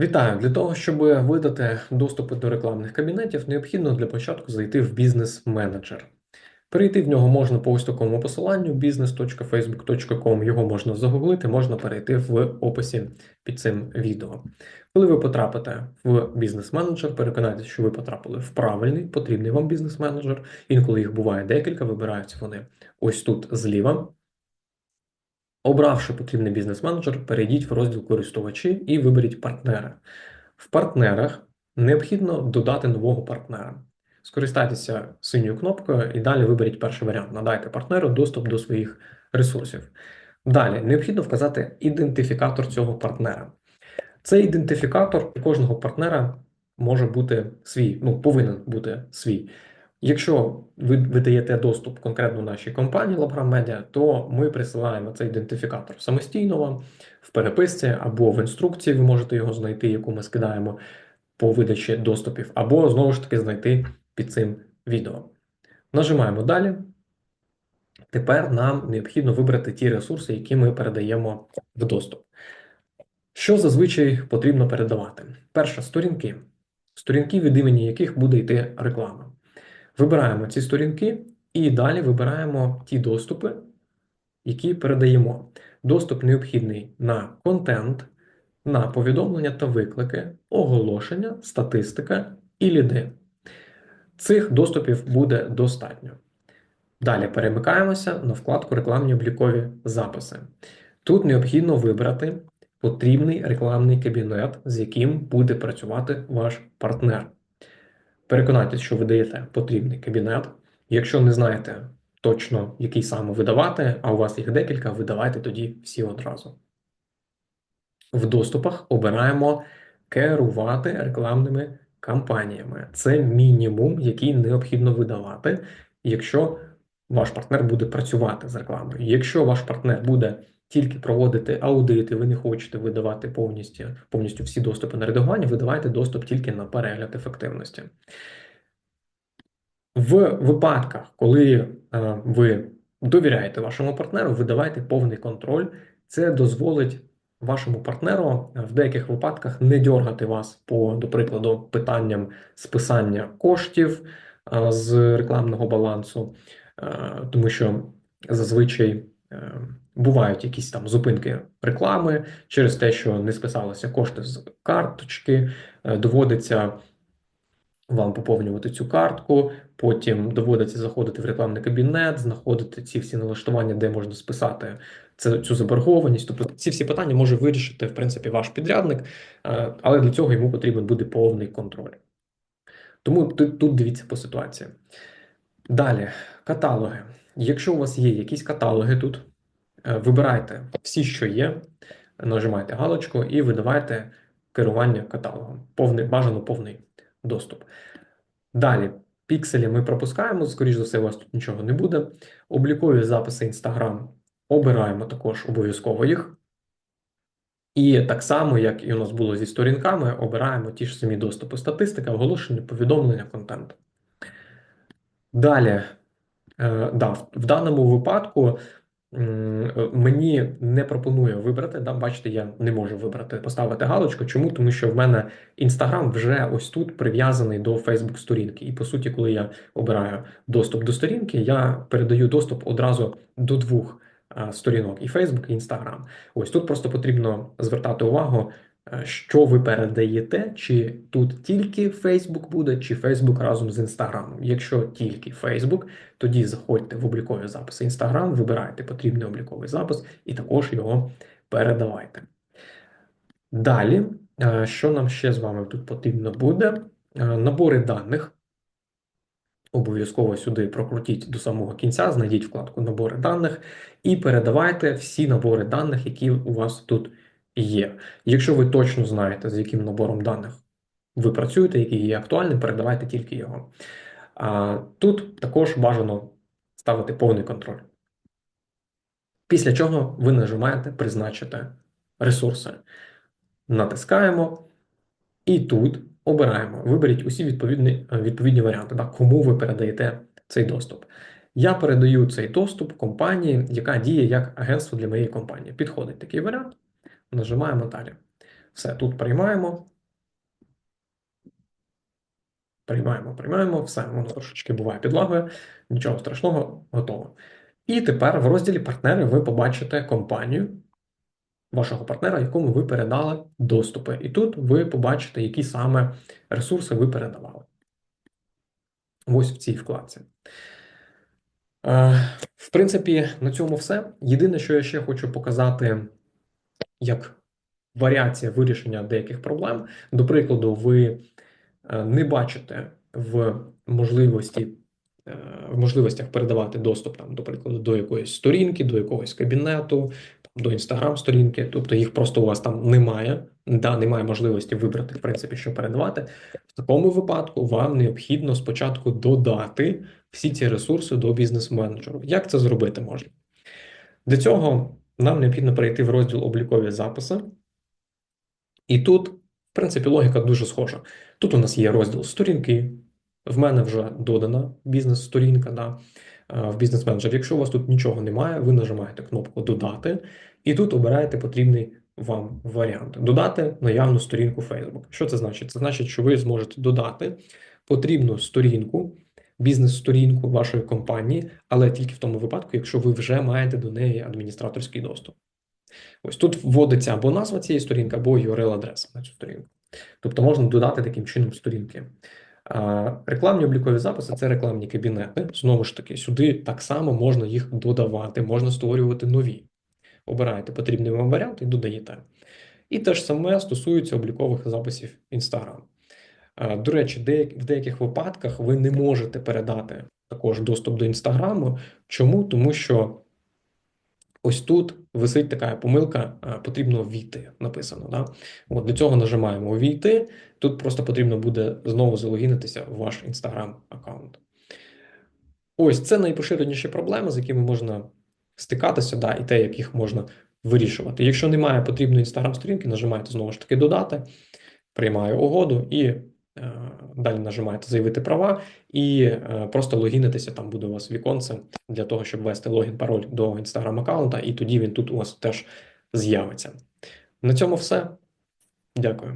Вітаю! Для того, щоб видати доступи до рекламних кабінетів, необхідно для початку зайти в бізнес-менеджер. Перейти в нього можна по ось такому посиланню business.facebook.com, його можна загуглити, можна перейти в описі під цим відео. Коли ви потрапите в бізнес-менеджер, переконайтеся, що ви потрапили в правильний, потрібний вам бізнес-менеджер. Інколи їх буває декілька, вибираються вони ось тут зліва. Обравши потрібний бізнес-менеджер, перейдіть в розділ користувачі і виберіть партнери. В партнерах необхідно додати нового партнера. Скористайтеся синьою кнопкою і далі виберіть перший варіант. Надайте партнеру доступ до своїх ресурсів. Далі необхідно вказати ідентифікатор цього партнера. Цей ідентифікатор у кожного партнера може бути свій, ну повинен бути свій. Якщо ви видаєте доступ конкретно нашій компанії Labram Media, то ми присилаємо цей ідентифікатор самостійно вам в переписці або в інструкції. Ви можете його знайти, яку ми скидаємо по видачі доступів, або знову ж таки знайти під цим відео. Нажимаємо далі. Тепер нам необхідно вибрати ті ресурси, які ми передаємо в доступ. Що зазвичай потрібно передавати? Перше сторінки. Сторінки, від імені яких буде йти реклама. Вибираємо ці сторінки і далі вибираємо ті доступи, які передаємо. Доступ необхідний на контент, на повідомлення та виклики, оголошення, статистика і ліди. Цих доступів буде достатньо. Далі перемикаємося на вкладку Рекламні облікові записи. Тут необхідно вибрати потрібний рекламний кабінет, з яким буде працювати ваш партнер. Переконайтеся, що ви даєте потрібний кабінет. Якщо не знаєте точно, який саме видавати, а у вас їх декілька, видавайте тоді всі одразу. В доступах обираємо керувати рекламними кампаніями. Це мінімум, який необхідно видавати, якщо ваш партнер буде працювати з рекламою. Якщо ваш партнер буде тільки проводити аудити, ви не хочете видавати повністю повністю всі доступи на редагування, видавайте доступ тільки на перегляд ефективності. В випадках, коли е, ви довіряєте вашому партнеру, видавайте повний контроль. Це дозволить вашому партнеру в деяких випадках не дергати вас по, до прикладу, питанням списання коштів е, з рекламного балансу, е, тому що зазвичай бувають якісь там зупинки реклами через те, що не списалися кошти з карточки, доводиться вам поповнювати цю картку, потім доводиться заходити в рекламний кабінет, знаходити ці всі налаштування, де можна списати цю заборгованість. Тобто ці всі питання може вирішити, в принципі, ваш підрядник, е, але для цього йому потрібен буде повний контроль. Тому тут, тут дивіться по ситуації. Далі, каталоги. Якщо у вас є якісь каталоги тут, е, вибирайте всі, що є, нажимайте галочку і видавайте керування каталогом. Повний, бажано повний доступ. Далі, пікселі ми пропускаємо, скоріш за все, у вас тут нічого не буде. Облікові записи Instagram обираємо також обов'язково їх. І так само, як і у нас було зі сторінками, обираємо ті ж самі доступи, статистика, оголошення, повідомлення, контент. Далі, е, да, в даному випадку мені не пропонує вибрати. Да, Бачите, я не можу вибрати, поставити галочку. Чому? Тому що в мене Інстаграм вже ось тут прив'язаний до Фейсбук сторінки. І по суті, коли я обираю доступ до сторінки, я передаю доступ одразу до двох сторінок: і Фейсбук, і Інстаграм. Ось тут просто потрібно звертати увагу. Е, що ви передаєте, чи тут тільки Facebook буде, чи Facebook разом з Instagram. Якщо тільки Facebook, тоді заходьте в облікові записи Instagram, вибирайте потрібний обліковий запис і також його передавайте. Далі, е, що нам ще з вами тут потрібно буде? Е, набори даних. Обов'язково сюди прокрутіть до самого кінця, знайдіть вкладку Набори даних і передавайте всі набори даних, які у вас тут є. Якщо ви точно знаєте, з яким набором даних ви працюєте, який є актуальним, передавайте тільки його. А Тут також бажано ставити повний контроль. Після чого ви нажимаєте Призначити ресурси. Натискаємо. І тут обираємо. Виберіть усі відповідні відповідні варіанти, так, кому ви передаєте цей доступ. Я передаю цей доступ компанії, яка діє як агентство для моєї компанії. Підходить такий варіант. Нажимаємо далі. Все, тут приймаємо. Приймаємо, приймаємо, все, воно трошечки буває підлагою, нічого страшного, готово. І тепер в розділі партнери ви побачите компанію вашого партнера, якому ви передали доступи. І тут ви побачите, які саме ресурси ви передавали. Ось в цій вкладці. Е, В принципі, на цьому все. Єдине, що я ще хочу показати, як варіація вирішення деяких проблем. До прикладу, ви е, не бачите в можливості. е, В можливостях передавати доступ там, до прикладу, до якоїсь сторінки, до якогось кабінету, там, до інстаграм-сторінки, тобто їх просто у вас там немає, да, немає можливості вибрати, в принципі, що передавати. В такому випадку вам необхідно спочатку додати всі ці ресурси до бізнес-менеджеру. Як це зробити можна? Для цього нам необхідно перейти в розділ облікові записи. І тут, в принципі, логіка дуже схожа. Тут у нас є розділ сторінки. В мене вже додана бізнес-сторінка да, е, в бізнес-менеджер. Якщо у вас тут нічого немає, ви нажимаєте кнопку Додати, і тут обираєте потрібний вам варіант. Додати наявну сторінку Facebook. Що це значить? Це значить, що ви зможете додати потрібну сторінку, бізнес-сторінку вашої компанії, але тільки в тому випадку, якщо ви вже маєте до неї адміністраторський доступ. Ось тут вводиться або назва цієї сторінки, або URL-адреса на цю сторінку. Тобто можна додати таким чином сторінки. Рекламні облікові записи це рекламні кабінети. Знову ж таки, сюди так само можна їх додавати, можна створювати нові. Обираєте потрібний вам варіант і додаєте. І те ж саме стосується облікових записів Instagram. А, До речі, в деяких випадках ви не можете передати також доступ до Інстаграму. Чому? Тому що ось тут висить така помилка, потрібно ввійти, написано. Да? От для цього нажимаємо увійти. Тут просто потрібно буде знову залогінитися в ваш Instagram аккаунт. Ось це найпоширеніші проблеми, з якими можна стикатися, да, і те, як їх можна вирішувати. Якщо немає потрібної Instagram сторінки, нажимаєте знову ж таки додати, приймаю угоду і е, далі нажимаєте заявити права, і е, просто логінитися. Там буде у вас віконце для того, щоб ввести логін, пароль до Instagram аккаунта, і тоді він тут у вас теж з'явиться. На цьому все. Дякую.